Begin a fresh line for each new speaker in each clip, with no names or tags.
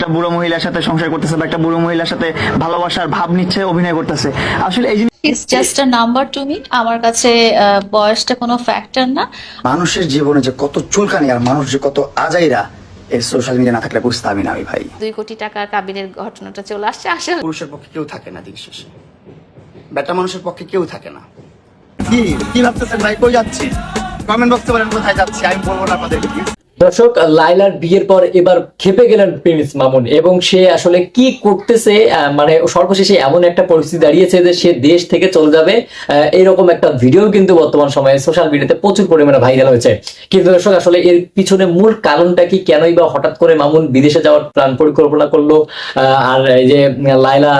একটা বুড়ো মহিলার সাথে সংসার করতেছে বা একটা বুড়ো মহিলার সাথে ভালোবাসার ভাব নিচ্ছে অভিনয় করতেছে। আসলে এই জিনিস
it's just a number to me আমার কাছে আহ, বয়সটা কোনো ফ্যাক্টর না।
মানুষের জীবনে যে কত চুলকানি আর মানুষ যে কত আজাইরা এই সোশ্যাল মিডিয়া না থাকলে বুঝতামই না আমি ভাই।
দুই কোটি টাকার কাবিনের ঘটনাটা চলে আসছে আসলে।
পুরুষের পক্ষে কেউ থাকে না দিন শেষে। বেটা মানুষের পক্ষে কেউ থাকে না। কি কি ভাবতেছেন ভাই? কই যাচ্ছি কমেন্ট বক্সে বলেন কোথায় যাচ্ছি আমি বলব না আপনাদেরকে।
দর্শক লাইলার বিয়ের পর এবার খেপে গেলেন প্রিন্স মামুন এবং সে আসলে কি করতেছে মানে সর্বশেষে এমন একটা পরিস্থিতি দাঁড়িয়েছে যে সে দেশ থেকে চলে যাবে। এরকম একটা ভিডিও কিন্তু বর্তমান সময়ে সোশ্যাল মিডিয়াতে প্রচুর পরিমাণে ভাইরাল হয়েছে। কিন্তু দর্শক আসলে এর পিছনে মূল কারণটা কি? কেনই বা হঠাৎ করে মামুন বিদেশে যাওয়ার প্ল্যান পরিকল্পনা করল? আর এই যে লাইলা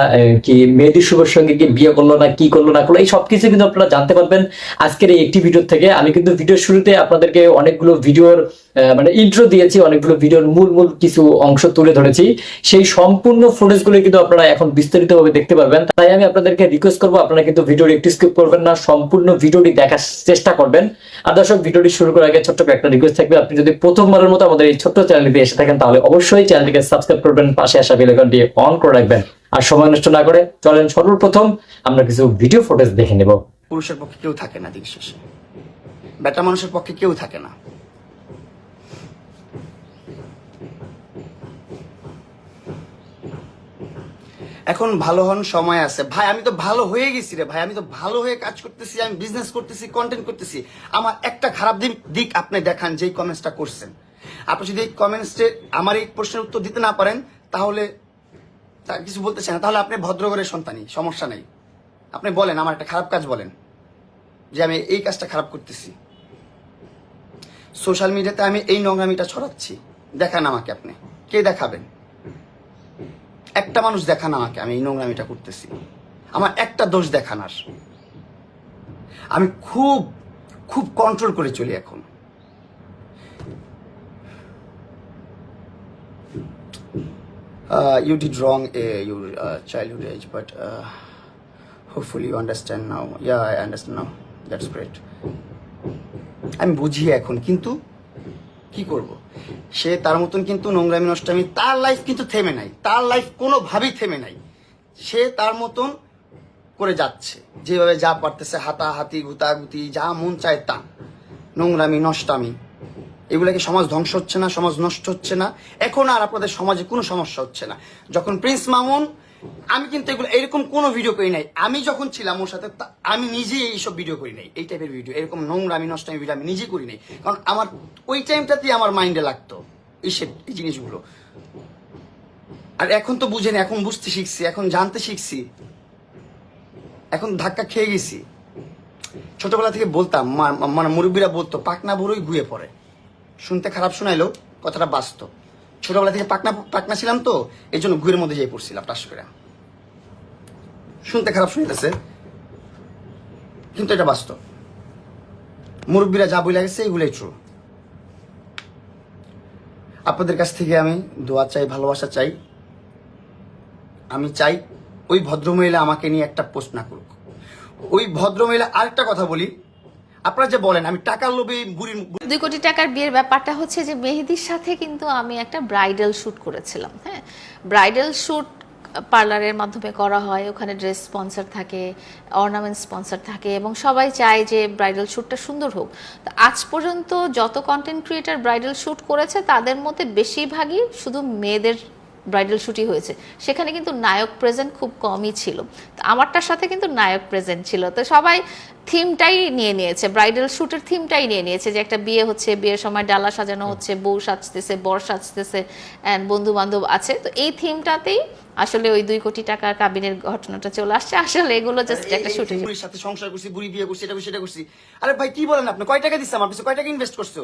কি মেহেদি শুভর সঙ্গে কি বিয়ে করল না কি করল না করল এই সবকিছু কিন্তু আপনারা জানতে পারবেন আজকের এই একটি ভিডিও থেকে। আমি কিন্তু ভিডিওর শুরুতে আপনাদেরকে অনেকগুলো ভিডিওর আহ, মানে ইন্ট্রো দিয়েছি, অনেকগুলো ভিডিওর মূল মূল কিছু অংশ তুলে ধরেছি। সেই সম্পূর্ণ ফুটেজগুলো কিন্তু আপনারা এখন বিস্তারিতভাবে দেখতে পারবেন। তাই আমি আপনাদেরকে রিকোয়েস্ট করব, আপনারা কিন্তু ভিডিওটি একটু স্কিপ করবেন না, সম্পূর্ণ ভিডিওটি দেখার চেষ্টা করবেন। আর দর্শক ভিডিওটি শুরু করার আগে ছোট্ট একটা রিকোয়েস্ট থাকবে, আপনি যদি প্রথমবারের মতো আমাদের এই ছোট্ট চ্যানেলটিতে এসে থাকেন, তাহলে অবশ্যই চ্যানেলটিকে সাবস্ক্রাইব করবেন, পাশে আসা বেল আইকনটি অন করে রাখবেন। আর সময় নষ্ট না করে চলেন সর্বপ্রথম, আমরা কিছু ভিডিও ফুটেজ দেখে নেব।
পুরুষের পক্ষে কেউ থাকে না দিন শেষে। বেটা মানুষের পক্ষে কেউ থাকে না। এখন ভালো হন, সময় আছে। ভাই, আমি তো ভালো হয়ে গেছি রে ভাই, আমি তো ভালো হয়ে কাজ করতেছি, আমি বিজনেস করতেছি কন্টেন্ট করতেছি। আমার একটা খারাপ দিক দিক আপনি দেখান, যেই কমেন্টসটা করছেন। আপনি যদি এই কমেন্টসে আমার এই প্রশ্নের উত্তর দিতে না পারেন, তাহলে কিছু বলতে চান তাহলে আপনি ভদ্রঘরের সন্তানই, সমস্যা নেই। আপনি বলেন, আমার একটা খারাপ কাজ বলেন, যে আমি এই কাজটা খারাপ করতেছি। সোশ্যাল মিডিয়াতে আমি এই নোংরামিটা ছড়াচ্ছি। দেখান আমাকে আপনি, কে দেখাবেন? একটা মানুষ দেখান আমাকে, আমি এই নোংরামিটা করতেছি। আমার একটা দোষ দেখানার আমি খুব খুব কন্ট্রোল করে চলি এখন। You did wrong a your childhood age but hopefully you understand now yeah I understand now that's great আমি বুঝি এখন, কিন্তু কি করব? সে তার মতন কিন্তু নোংরামি নষ্টামি, তার লাইফ কিন্তু থেমে নাই। তার লাইফ কোনোভাবেই থেমে নাই। সে তার মতন করে যাচ্ছে। যেভাবে যা পারতেছে, হাতাহাতি, গুতাগুতি, যা মন চায় তা। নোংরামি, নষ্টামি এগুলা কি সমাজ ধ্বংস হচ্ছে না, সমাজ নষ্ট হচ্ছে না। এখন আর আপনাদের সমাজে কোনো সমস্যা হচ্ছে না। যখন প্রিন্স মামুন আমি কিন্তু এগুলো এরকম কোনো ভিডিও করি নাই। আমি যখন ছিলাম ওর সাথে আমি নিজেই এইসব ভিডিও করি নাই। এই টাইপের ভিডিও এরকম নোংরা, আমি নষ্ট ভিডিও আমি নিজেই করি নাই। কারণ আমার ওই টাইমটাতেই আমার মাইন্ডে লাগতো এই এই জিনিসগুলো। আর এখন তো বুঝেনি এখন বুঝতে শিখছি, এখন জানতে শিখছি। এখন ধাক্কা খেয়ে গেছি। ছোটবেলা থেকে বলতাম মানে মুরব্বীরা বলতো, পাকনা বুড়োই ঘুয়ে পড়ে। শুনতে খারাপ শোনাইলো কথাটা বাস্তব ছোটবেলা থেকে পাকনা পাকনা ছিলাম তো, এই জন্য ঘুরের মধ্যে যেয়ে পড়ছিলাম টাস করে। শুনতে খারাপ শুনতেছে, কিন্তু এটা বাস্তব। মুরব্বীরা যা বলে গেছে, এগুলোই ট্রু আপনাদের কাছ থেকে আমি দোয়া চাই, ভালোবাসা চাই। আমি চাই ওই ভদ্রমহিলা আমাকে নিয়ে একটা পোস্ট না করুক। ওই ভদ্রমহিলা আরেকটা কথা বলি আপনারা যে বলেন, আমি টাকার লোভে বুড়ির
দুই কোটি টাকার বিয়ের ব্যাপারটা হচ্ছে যে মেহেদির সাথে কিন্তু আমি একটা ব্রাইডাল শ্যুট করেছিলাম হ্যাঁ? ব্রাইডাল শ্যুট পার্লারের মাধ্যমে করা হয়, ওখানে ড্রেস স্পন্সর থাকে, অর্নামেন্ট স্পন্সর থাকে, এবং সবাই চায় যে ব্রাইডাল শ্যুটটা সুন্দর হোক। তো আজ পর্যন্ত যত কন্টেন্ট ক্রিয়েটার ব্রাইডাল শ্যুট করেছে, তাদের মধ্যে বেশিরভাগই শুধু মেয়েদের ব্রাইডাল শ্যুটই হয়েছে। সেখানে কিন্তু নায়ক প্রেজেন্ট খুব কমই ছিল। তো আমারটার সাথে কিন্তু নায়ক প্রেজেন্ট ছিল। তো সবাই থিমটাই নিয়ে নিয়েছে। ব্রাইডাল শ্যুটের থিমটাই নিয়ে নিয়েছে যে একটা বিয়ে হচ্ছে বিয়ের সময় ডালা সাজানো হচ্ছে বউ সাজতেছে বর সাজতেছে অ্যান্ড বন্ধু বান্ধব আছে। তো এই থিমটাতেই আসলে ওই দুই কোটি টাকার কাবিনের ঘটনাটা চলে আসছে। আসলে এগুলো জাস্ট একটা শুটিং।
বুড়ির সাথে সংসার করছি বুড়ি বিয়ে করছি এটা সেটা করছি। আরে ভাই কি বলেন আপনি? কয় টাকা দিচ্ছে আমার পিছনে কয় টাকা ইনভেস্ট করছে?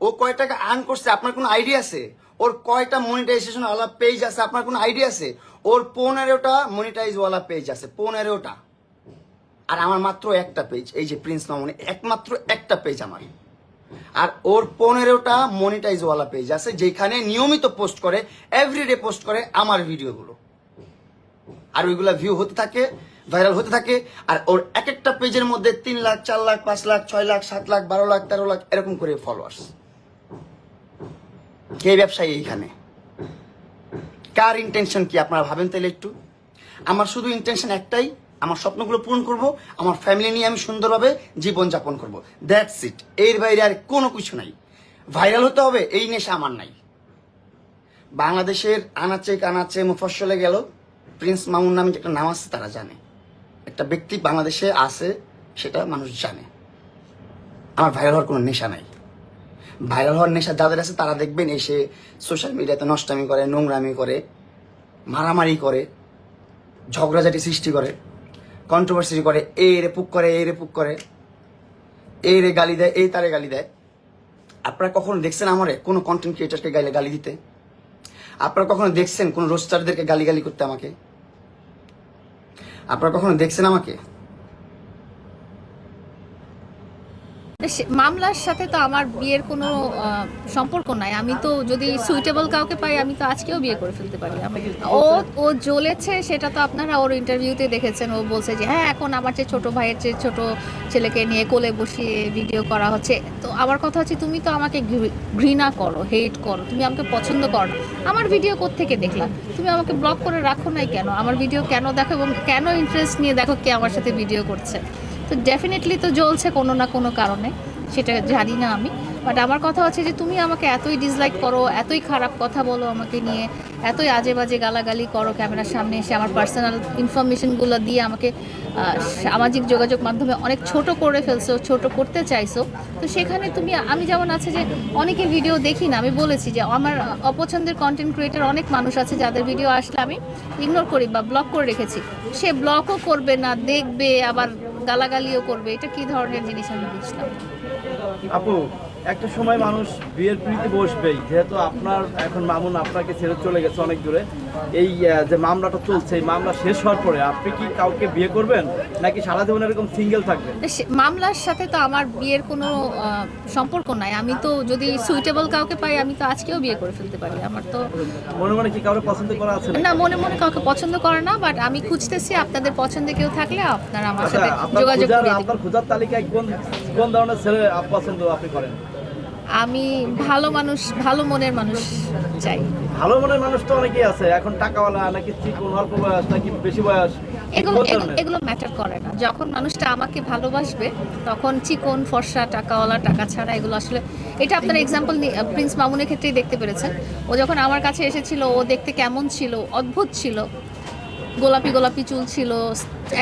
ও কয় টাকা আর্ন করছে? আপনার কোনো আইডিয়া আছে? ওর কয়টা মনিটাইজেশন ওয়ালা পেজ আছে, আপনার কোনো আইডিয়া আছে? ওর পনেরোটা মনিটাইজ ওয়ালা পেজ আছে, পনেরোটা। আর আমার মাত্র একটা পেজ এই যে প্রিন্স মামনি একমাত্র একটা পেজ আমার। আর ওর পনেরোটা মনিটাইজ ওয়ালা পেজ আছে, যেখানে নিয়মিত পোস্ট করে এভরিডে পোস্ট করে আমার ভিডিওগুলো আর ওইগুলা ভিউ হতে থাকে ভাইরাল হতে থাকে, আর ওর এক একটা পেজের মধ্যে তিন লাখ, চার লাখ, পাঁচ লাখ, ছয় লাখ, সাত লাখ, বারো লাখ, তেরো লাখ, এরকম করে ফলোয়ার্স কে ব্যবসায়ী এইখানে? কার ইন্টেনশন কি? আপনারা ভাবেন তাহলে একটু। আমার শুধু ইন্টেনশন একটাই, আমার স্বপ্নগুলো পূরণ করব, আমার ফ্যামিলি নিয়ে আমি সুন্দরভাবে জীবন যাপন করব। দ্যাটস ইট এর বাইরে আর কোনো কিছু নাই। ভাইরাল হতে হবে, এই নেশা আমার নাই। বাংলাদেশের আনাচে কানাচে মুফস্বলে গেল, প্রিন্স মামুন নামে যে একটা নাম আছে, তারা জানে। একটা ব্যক্তি বাংলাদেশে আছে, সেটা মানুষ জানে। আমার ভাইরাল হওয়ার কোনো নেশা নাই। ভাইরাল হওয়ার নেশা যাদের আছে তারা দেখবেন এসে সোশ্যাল মিডিয়াতে নষ্টামি করে, নোংরামি করে, মারামারি করে, ঝগড়াঝাটি সৃষ্টি করে কন্ট্রোভার্সি করে এই রে পুক করে এই রে পুক করে এই রে গালি দেয় এই তারে গালি দেয়। আপনারা কখনো দেখছেন আমারে কোনো কন্টেন্ট ক্রিয়েটারকে গাইলে গালি দিতে? আপনারা কখনো দেখছেন কোনো রোস্টারদেরকে গালি গালি করতে আমাকে? আপনারা কখনো দেখছেন আমাকে?
মামলার সাথে তো আমার বিয়ের কোনো সম্পর্ক নাই। আমি তো যদি সুইটেবল কাউকে পাই, আমি তো আজকেও বিয়ে করে ফেলতে পারি। ও ও জ্বলেছে, সেটা তো আপনারা ওর ইন্টারভিউতে দেখেছেন। ও বলছে যে হ্যাঁ এখন আমার যে ছোটো ভাইয়ের যে ছোটো ছেলেকে নিয়ে কোলে বসিয়ে ভিডিও করা হচ্ছে, তো আমার কথা হচ্ছে, তুমি তো আমাকে ঘৃণা করো হেট করো, তুমি আমাকে পছন্দ করো। আমার ভিডিও থেকে দেখলাম তুমি আমাকে ব্লক করে রাখো নাই কেন? আমার ভিডিও কেন দেখো এবং কেন ইন্টারেস্ট নিয়ে দেখো কে আমার সাথে ভিডিও করছে? তো ডেফিনেটলি তো জ্বলছে কোনো না কোনো কারণে, সেটা জানি না আমি। বাট আমার কথা হচ্ছে যে তুমি আমাকে এতই ডিসলাইক করো, এতই খারাপ কথা বলো আমাকে নিয়ে, এতই আজে বাজে গালাগালি করো ক্যামেরার সামনে এসে আমার পার্সোনাল ইনফরমেশনগুলো দিয়ে আমাকে সামাজিক যোগাযোগ মাধ্যমে অনেক ছোট করে ফেলছো, ছোট করতে চাইছো। তো সেখানে তুমি, আমি যেমন আছে যে অনেকে ভিডিও দেখি না, আমি বলেছি যে আমার অপছন্দের কন্টেন্ট ক্রিয়েটার অনেক মানুষ আছে যাদের ভিডিও আসলে আমি ইগনোর করি বা ব্লক করে রেখেছি। সে ব্লকও করবে না, দেখবে, আবার গালাগালিও করবে, এটা কি ধরনের জিনিস আমি বুঝলাম
আপু, একটা সময় মানুষ বিয়ের পিড়িতে বসবেই, যেহেতু আপনার এখন মামুন আপনাকে ছেড়ে চলে গেছে অনেক দূরে। এই যে মামলাটা চলছে এই মামলা শেষ হওয়ার পরে আপনি কি কাউকে বিয়ে করবেন? নাকি সারা জীবন এরকম সিঙ্গেল থাকবেন?
মামলার সাথে তো আমার বিয়ের কোনো সম্পর্ক নাই। আমি তো যদি সুইটেবল কাউকে পাই আমি তো আজকেও বিয়ে করে ফেলতে পারি। আমার তো
মনে মনে কি কাউকে পছন্দ করা আছে না
মনে মনে কাউকে পছন্দ করে না বাট আমি খুঁজতেছি আপনাদের পছন্দে কেউ থাকলে আপনারা আমার
আচ্ছা
সাথে যোগাযোগ দিন।
আপনার খোঁজার তালিকায় কোন কোন ধরনের ছেলে আপ- পছন্দ আপনি করেন?
আমি ভালো মানুষ ভালো মনের মানুষ চাই।
ভালো মনের মানুষ তো অনেকেই আছে এখন টাকাওয়ালা নাকি চিকন অল্প বয়স নাকি বেশি বয়স
এগুলো ম্যাটার করে না। যখন মানুষটা আমাকে ভালোবাসবে তখন চিকন ফর্সা টাকাওয়ালা টাকা ছাড়া এগুলো আসলে এটা আপনার এক্সাম্পল প্রিন্স মামুনের ক্ষেত্রেই দেখতে পেরেছেন। ও যখন আমার কাছে এসেছিল ও দেখতে কেমন ছিল অদ্ভুত ছিল। গোলাপি গোলাপি চুল ছিল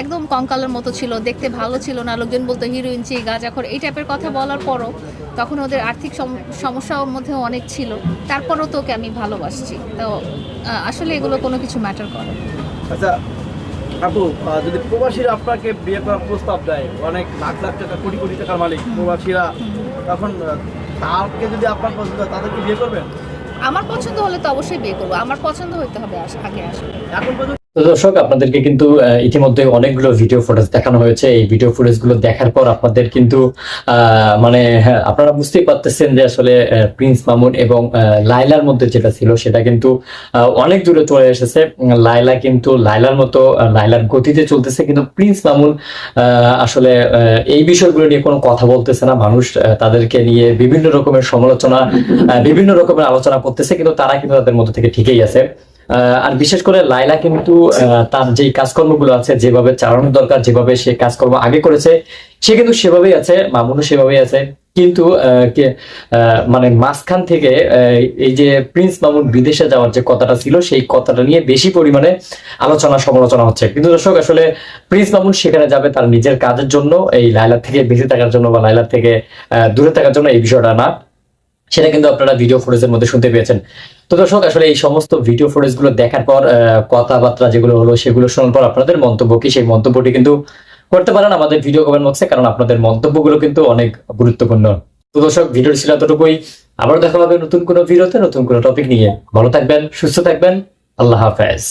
একদম কঙ্কালের মতো ছিল দেখতে ভালো ছিল না লোকজন বলতো হিরোইন চি গাঁজাখর এই টাইপের কথা বলার পরও তখন ওদের আর্থিক সম- সমস্যার মধ্যে অনেক ছিল। তারপরও তোকে আমি ভালোবাসছি। তো আসলে এগুলো কোনো কিছু ম্যাটার করে।
আচ্ছা আপু যদি প্রবাসীরা আপনাকে বিয়ে করার প্রস্তাব দেয় অনেক লাখ লাখ টাকা কোটি কোটি টাকার মালিক প্রবাসীরা তখন তাকে যদি আপনার পছন্দ হয় তাদেরকে বিয়ে করবেন?
আমার পছন্দ হলে তো অবশ্যই বিয়ে করব। আমার পছন্দ হতে হবে আগে আসলে।
এখন
তো দর্শক আপনাদেরকে কিন্তু ইতিমধ্যে অনেকগুলো ভিডিও ফুটেজ দেখানো হয়েছে। এই ভিডিও ফুটেজগুলো দেখার পর আপনাদের কিন্তু মানে হ্যাঁ, আপনারা বুঝতেই পারতেছেন যে আসলে প্রিন্স মামুন এবং লাইলার মধ্যে যেটা ছিল সেটা কিন্তু অনেক দূরে চলে এসেছে। লাইলা কিন্তু লাইলার মতো লাইলার গতিতে চলতেছে কিন্তু প্রিন্স মামুন আসলে এই বিষয়গুলো নিয়ে কোনো কথা বলতেছে না। মানুষ তাদেরকে নিয়ে বিভিন্ন রকমের সমালোচনা বিভিন্ন রকমের আলোচনা করতেছে কিন্তু তারা কিন্তু তাদের মধ্যে থেকে ঠিকই আছে। আর বিশেষ করে লাইলা কিন্তু তার যেই কাজকর্মগুলো আছে, যেভাবে চালানো দরকার, যেভাবে সে কাজকর্ম আগে করেছে, সে কিন্তু সেভাবেই আছে, মামুনও সেভাবেই আছে। কিন্তু মানে মাঝখান থেকে এই যে প্রিন্স মামুন বিদেশে যাওয়ার যে কথাটা ছিল, সেই কথাটা নিয়ে বেশি পরিমাণে আলোচনা সমালোচনা হচ্ছে। কিন্তু দর্শক, আসলে প্রিন্স মামুন সেখানে যাবে তার নিজের কাজের জন্য, এই লাইলার থেকে বেঁচে থাকার জন্য বা লাইলার থেকে দূরে থাকার জন্য এই বিষয়টা না। সেটা কিন্তু আপনারা ভিডিও ফুটেজের মধ্যে শুনতে পেয়েছেন। তো দর্শক, আসলে এই সমস্ত ভিডিও ফুটেজগুলো দেখার পর কথাবার্তা যেগুলো হলো সেগুলো শোনার পর আপনাদের মন্তব্য কি? সেই মন্তব্যটি কিন্তু করতে পারেন আমাদের ভিডিও কমেন্ট বক্সে কারণ আপনাদের মন্তব্যগুলো কিন্তু অনেক গুরুত্বপূর্ণ। তো দর্শক ভিডিও ছিল এতটুকুই। আবার দেখা হবে নতুন কোনো ভিডিওতে নতুন কোনো টপিক নিয়ে। ভালো থাকবেন, সুস্থ থাকবেন। আল্লাহ হাফেজ।